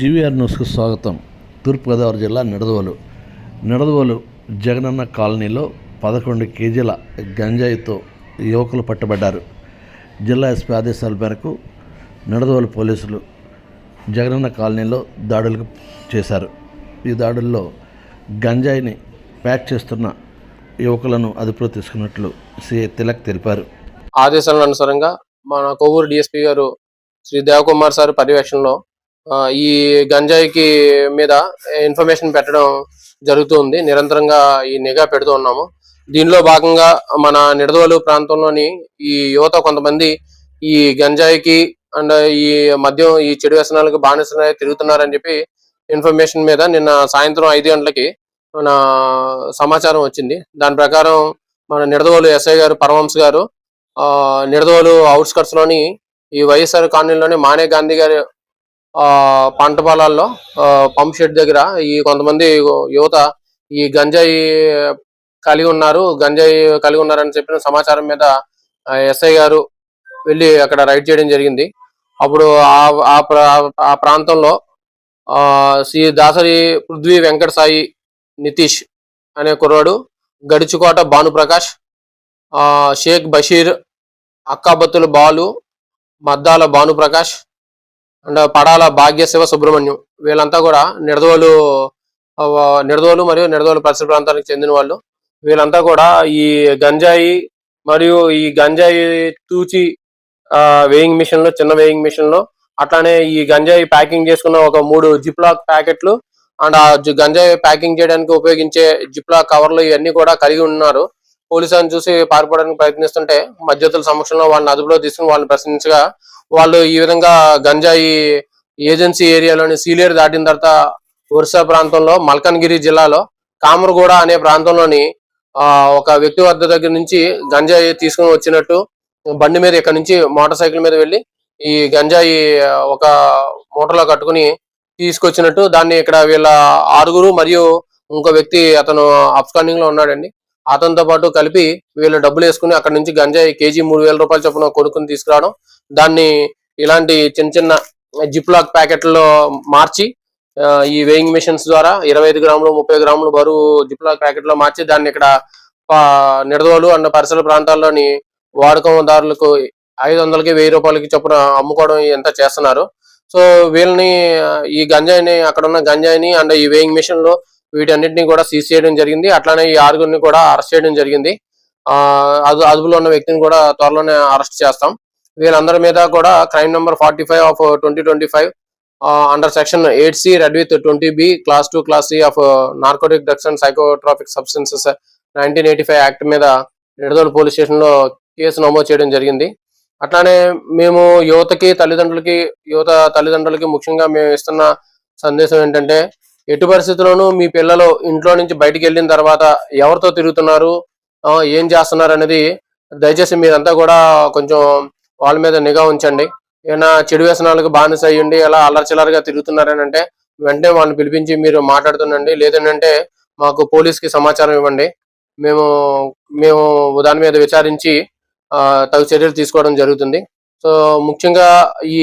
GVR న్యూస్కు స్వాగతం. తూర్పుగోదావరి జిల్లా నిడదవోలు. నిడదవోలు జగనన్న కాలనీలో పదకొండు కేజీల గంజాయితో యువకులు పట్టుబడ్డారు. జిల్లా ఎస్పీ ఆదేశాల మేరకు నిడదవోలు పోలీసులు జగనన్న కాలనీలో దాడులు చేశారు. ఈ దాడుల్లో గంజాయిని ప్యాక్ చేస్తున్న యువకులను అదుపులో తీసుకున్నట్లు సిఐ తిలక్ తెలిపారు. ఆదేశాల అనుసారంగా మన కొవ్వూరు డిఎస్పీ గారు శ్రీ దేవకుమార్ సార్ పర్యవేక్షణలో ఈ గంజాయికి మీద ఇన్ఫర్మేషన్ పెట్టడం జరుగుతుంది. నిరంతరంగా ఈ నిఘా పెడుతూ ఉన్నాము. దీనిలో భాగంగా మన నిడదోలు ప్రాంతంలోని ఈ యువత కొంతమంది ఈ గంజాయికి అండ్ ఈ మద్యం ఈ చెడు వ్యసనాలకు బానిసలై తిరుగుతున్నారని చెప్పి ఇన్ఫర్మేషన్ మీద నిన్న సాయంత్రం ఐదు గంటలకి మన సమాచారం వచ్చింది. దాని ప్రకారం మన నిడదవోలు ఎస్ఐ గారు పరమంశ గారు ఆ నిడదవోలు అవుట్స్కట్స్లోని ఈ వైఎస్ఆర్ కాలనీలోని మానే గాంధీ గారి పంట పొలాల్లో పంప్ షెడ్ దగ్గర ఈ కొంతమంది యువత ఈ గంజాయి కలిగి ఉన్నారు. గంజాయి కలిగి ఉన్నారని చెప్పిన సమాచారం మీద ఎస్ఐ గారు వెళ్ళి అక్కడ రైడ్ చేయడం జరిగింది. అప్పుడు ఆ ఆ ప్రా- ఆ ప్రాంతంలో శ్రీ దాసరి పృథ్వీ వెంకట సాయి నితీష్ అనే కుర్రాడు గడిచుకోట భానుప్రకాష్ షేక్ బషీర్ అక్కాబత్తుల బాలు మద్దాల భానుప్రకాష్ అండ్ పడాల భాగ్యశివ సుబ్రహ్మణ్యం. వీళ్ళంతా కూడా నిడదోలు నిడదోలు మరియు నిడదోలు పరిసర ప్రాంతానికి చెందిన వాళ్ళు. వీళ్ళంతా కూడా ఈ గంజాయి మరియు ఈ గంజాయి తూచి వేయింగ్ మిషన్లో చిన్న వేయింగ్ మిషన్లో అట్లానే ఈ గంజాయి ప్యాకింగ్ చేసుకున్న ఒక మూడు జిప్లాక్ ప్యాకెట్లు అండ్ ఆ గంజాయి ప్యాకింగ్ చేయడానికి ఉపయోగించే జిప్లాక్ కవర్లు ఇవన్నీ కూడా కలిగి ఉన్నారు. పోలీసులను చూసి పారిపోవడానికి ప్రయత్నిస్తుంటే మధ్యతుల సమక్షంలో వాళ్ళని అదుపులో తీసుకుని వాళ్ళని ప్రశ్నించగా వాళ్ళు ఈ విధంగా గంజాయి ఏజెన్సీ ఏరియాలోని సీలేరు దాటిన తర్వాత ఒరిస్సా ప్రాంతంలో మల్కన్గిరి జిల్లాలో కామరగూడ అనే ప్రాంతంలోని ఆ ఒక వ్యక్తి వద్ద దగ్గర నుంచి గంజాయి తీసుకుని వచ్చినట్టు బండి మీద ఇక్కడ నుంచి మోటార్ సైకిల్ మీద వెళ్ళి ఈ గంజాయి ఒక మూటలో కట్టుకుని తీసుకొచ్చినట్టు దాన్ని ఇక్కడ వీళ్ళ ఆరుగురు మరియు ఇంకో వ్యక్తి అతను అప్స్కాండింగ్లో ఉన్నాడండి. అతనితో పాటు కలిపి వీళ్ళు డబ్బులు వేసుకుని అక్కడ నుంచి గంజాయి కేజీ మూడు వేల రూపాయలు చొప్పున కొనుక్కుని తీసుకురావడం దాన్ని ఇలాంటి చిన్న చిన్న జిప్ లాక్ ప్యాకెట్లో మార్చి ఈ వేయింగ్ మిషన్స్ ద్వారా ఇరవై ఐదు గ్రాములు ముప్పై గ్రాములు బరువు జిప్ లాక్ ప్యాకెట్లో మార్చి దాన్ని ఇక్కడ నిడదోలు అన్న పరిసర ప్రాంతాల్లోని వాడకందారులకు ఐదు వందలకి వెయ్యి రూపాయలకి చొప్పున అమ్ముకోవడం ఎంత చేస్తున్నారు. సో వీళ్ళని ఈ గంజాయిని అక్కడ ఉన్న గంజాయిని అండ్ ఈ వేయింగ్ మిషన్లో వీటన్నిటిని కూడా సీజ్ చేయడం జరిగింది. అట్లానే ఈ ఆరుగురిని కూడా అరెస్ట్ చేయడం జరిగింది. అదు అదుపులో ఉన్న వ్యక్తిని కూడా త్వరలోనే అరెస్ట్ చేస్తాం. వీళ్ళందరి మీద కూడా crime number forty five of twenty twenty five under section eight C read with twenty B class two class C of narcotic drugs and psychotropic substances nineteen eighty five act మీద Nidadolu police స్టేషన్లో case నమోదు చేయడం జరిగింది. అట్లానే మేము యువతకి తల్లిదండ్రులకి యువత తల్లిదండ్రులకి ముఖ్యంగా మేము ఇస్తున్న సందేశం ఏంటంటే ఎటు పరిస్థితుల్లోనూ మీ పిల్లలు ఇంట్లో నుంచి బయటికి వెళ్ళిన తర్వాత ఎవరితో తిరుగుతున్నారు? ఏం చేస్తున్నారు అనేది దయచేసి మీరంతా కూడా కొంచెం వాళ్ళ మీద నిఘా ఉంచండి. ఏమైనా చెడు వ్యసనాలకు బానిస అయ్యండి అలా అల్లరిచిల్లరగా తిరుగుతున్నారని అంటే వెంటనే వాళ్ళని పిలిపించి మీరు మాట్లాడుతుండండి. లేదంటే మాకు పోలీస్కి సమాచారం ఇవ్వండి. మేము మేము దాని మీద విచారించి తగు చర్యలు తీసుకోవడం జరుగుతుంది. సో ముఖ్యంగా ఈ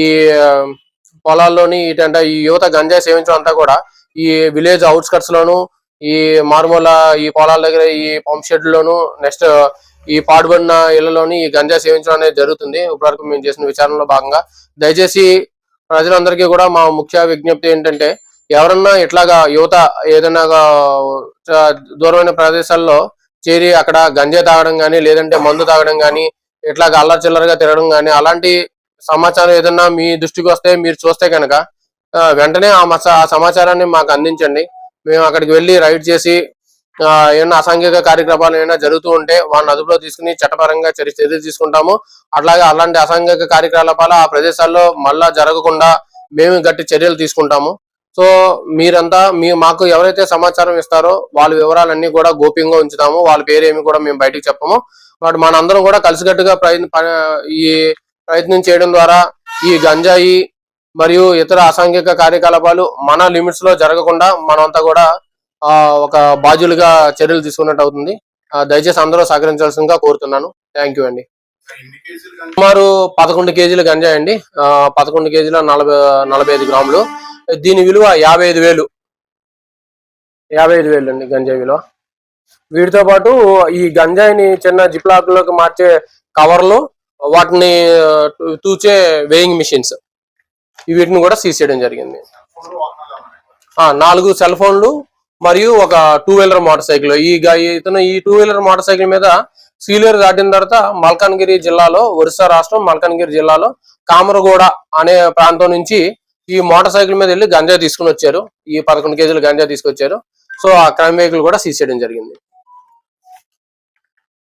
పొలాల్లోని ఇటంటే ఈ యువత గంజాయి సేవించడం అంతా కూడా ఈ విలేజ్ అవుట్స్కట్స్ లోను ఈ మారుమూల ఈ పొలాల దగ్గర ఈ పంప్ షెడ్ లోను నెక్స్ట్ ఈ పాడుబడిన ఇళ్ళలోని ఈ గంజా సేవించడం అనేది జరుగుతుంది. ఇప్పటివరకు మేము చేసిన విచారణలో భాగంగా దయచేసి ప్రజలందరికీ కూడా మా ముఖ్య విజ్ఞప్తి ఏంటంటే ఎవరన్నా ఇట్లాగా యువత ఏదైనా దూరమైన ప్రదేశాల్లో చేరి అక్కడ గంజా తాగడం కానీ లేదంటే మందు తాగడం కానీ ఇట్లాగా అల్లరి చిల్లరగా తిరగడం కానీ అలాంటి సమాచారం ఏదన్నా మీ దృష్టికి వస్తే మీరు చూస్తే కనుక వెంటనే ఆ ఆ సమాచారాన్ని మాకు అందించండి. మేము అక్కడికి వెళ్ళి రైడ్ చేసి ఏమైనా అసాంఘిక కార్యక్రమాలు ఏమైనా జరుగుతూ ఉంటే వాళ్ళని అదుపులో తీసుకుని చట్టపరంగా చర్య చర్యలు తీసుకుంటాము. అట్లాగే అలాంటి అసాంఘిక కార్యకలాపాలు ఆ ప్రదేశాల్లో మళ్ళా జరగకుండా మేము గట్టి చర్యలు తీసుకుంటాము. సో మీరంతా మీ మాకు ఎవరైతే సమాచారం ఇస్తారో వాళ్ళ వివరాలన్నీ కూడా గోప్యంగా ఉంచుతాము. వాళ్ళ పేరు ఏమి కూడా మేము బయటకు చెప్పము. బట్ మనందరం కూడా కలిసికట్టుగా ప్రయత్న ఈ ప్రయత్నం చేయడం ద్వారా ఈ గంజాయి మరియు ఇతర అసాంఘిక కార్యకలాపాలు మన లిమిట్స్లో జరగకుండా మనమంతా కూడా ఆ ఒక బాధ్యులుగా చర్యలు తీసుకున్నట్టు అవుతుంది. ఆ, దయచేసి అందరూ సహకరించాల్సిందిగా కోరుతున్నాను. థ్యాంక్ యూ అండి. సుమారు పదకొండు కేజీలు గంజాయి అండి. పదకొండు కేజీల నలభై నలభై ఐదు గ్రాములు. దీని విలువ యాభై ఐదు వేలు. యాభై ఐదు వేలు అండి గంజాయి విలువ. వీటితో పాటు ఈ గంజాయిని చిన్న జిప్లాక్లోకి మార్చే కవర్లు వాటిని తూచే వేయింగ్ మిషన్స్. వీటిని కూడా సీజ్ చేయడం జరిగింది. నాలుగు సెల్ ఫోన్లు మరియు ఒక టూ వీలర్ మోటార్ సైకిల్. ఈ ఇతను ఈ టూ వీలర్ మోటార్ సైకిల్ మీద సీలియర్ దాటిన తర్వాత మల్కాన్గిరి జిల్లాలో ఒరిస్సా రాష్ట్రం మల్కాన్గిరి జిల్లాలో కామరగూడ అనే ప్రాంతం నుంచి ఈ మోటార్ సైకిల్ మీద వెళ్ళి గంజా తీసుకుని వచ్చారు. ఈ పదకొండు కేజీలు గంజా తీసుకొచ్చారు. సో ఆ క్రైమ్ వెహికల్ కూడా సీజ్ చేయడం జరిగింది.